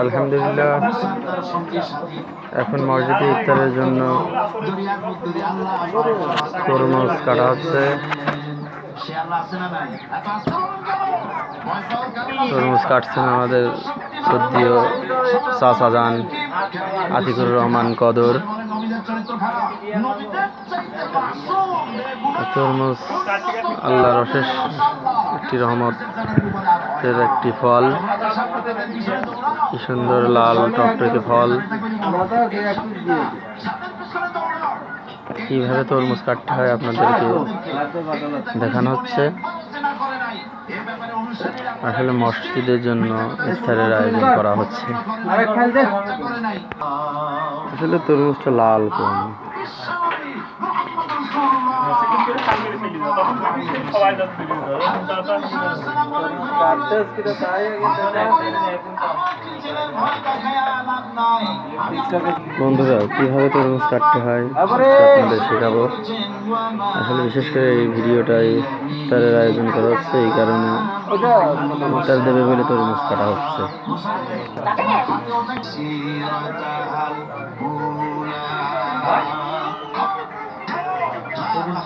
আলহামদুলিল্লাহ। এখন মসজিদে ইফতারের জন্য তরমুজ কাটা হচ্ছে। তরমুজ কাটছেন আমাদের সদ্যীয় যান আতিকুর রহমান কদর, তরমুজ, আল্লাহর অশেষ একটি রহমতের একটি ফল, কি সুন্দর লাল টকটকে ফল। কীভাবে তরমুজ কাটতে হয় আপনাদেরকে দেখানো হচ্ছে। আসলে মসজিদের জন্য ইফতারের আয়োজন করা হচ্ছে। আসলে তরমুজটা লাল কোন বন্ধুরা কীভাবে তরমুজ কাটতে হয়? আপনাদের শেখাবো। আসলে বিশেষ করে এই ভিডিওটাই ইফতারের আয়োজন করা হচ্ছে এই কারণে ইফতার দেবে বলে তরমুজ কাটা হচ্ছে।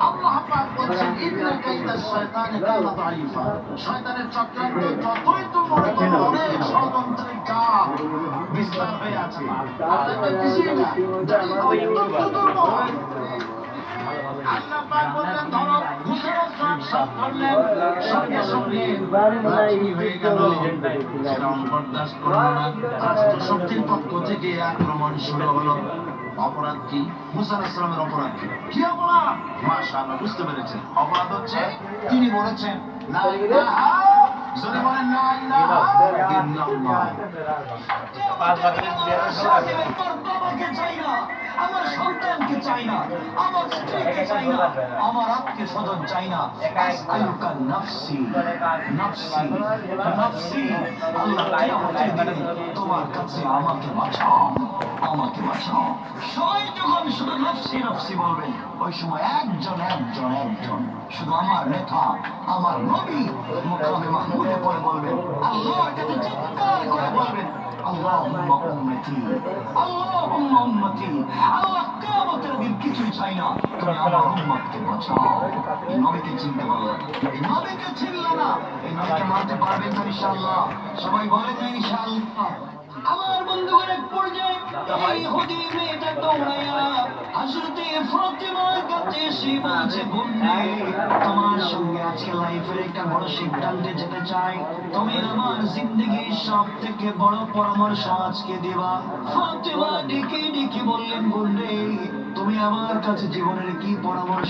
আল্লাহ পাক বলছেন ইন্না কাইদা শয়তানে কানা দাইফা শয়তানের চক্রান্ত যতই তো মনে করো অনেক ষড়যন্ত্রের চাপ বিস্তার হয়ে আছে আল্লাহ কিছুই না জানি অত্যন্ত দুর্বল আল্লাহ পাক বললেন ধরো মুসা আলাইহিসসালাম সব করলেন সঙ্গে সঙ্গে হয়ে গেল ফেরাউন বরদাস্ত করল না রাষ্ট্র শক্তির পক্ষ থেকে আক্রমণ শুরু হলো অপরাধ কি মুসা আসলামের অপরাধ। কি কি অপরাধ? মাশাআল্লাহ বুঝতে পেরেছেন। অপরাধ হচ্ছে তিনি বলেছেন লা ইলাহা যদি বলেন লা ইলাহা ইল্লাল্লাহ স্বাধীনের পর বাবাকে আমার সন্তানকে চাই না। আমার আমার আত্মীয় স্বজন চাই না। আয়ুকা নফসি। নফসি। নফসি তোমার কাছে আমাকে বাঁচাও আমাকে বাঁচাও। সবাই যখন শুধু নফসি নফসি বলবেন ওই সময় একজন একজন একজন। শুধু আমার নেতা, আমার নবী মুকামে মাহমুদে পরে বলবেন আল্লাহর কাছে চিৎকার করে বলবেন আল্লাহুম্মা উম্মতি আল্লাহুম্মা উম্মতি, আল্লাহ দিন কিছুই চাই না তুমি আমার উম্মতকে বাঁচাও এই নবীকে চিনতে পারল এই নবীকে চিনলে না এই নবীকে মানতে পারবেন তো ইনশাল্লাহ সবাই বলে যে ইনশাল্লাহ আমার বন্ধুগণ এক পর্যায়ে তোমার সঙ্গে আজকে লাইফের একটা বড় সিদ্ধান্তে যেতে চাই। তুমি আমার জিন্দগির সব থেকে বড় পরামর্শ আজকে দেবা। ফাতিমা ডেকে ডেকে বললেন বন্ধু তুমি আমার কাছে জীবনের কি পরামর্শ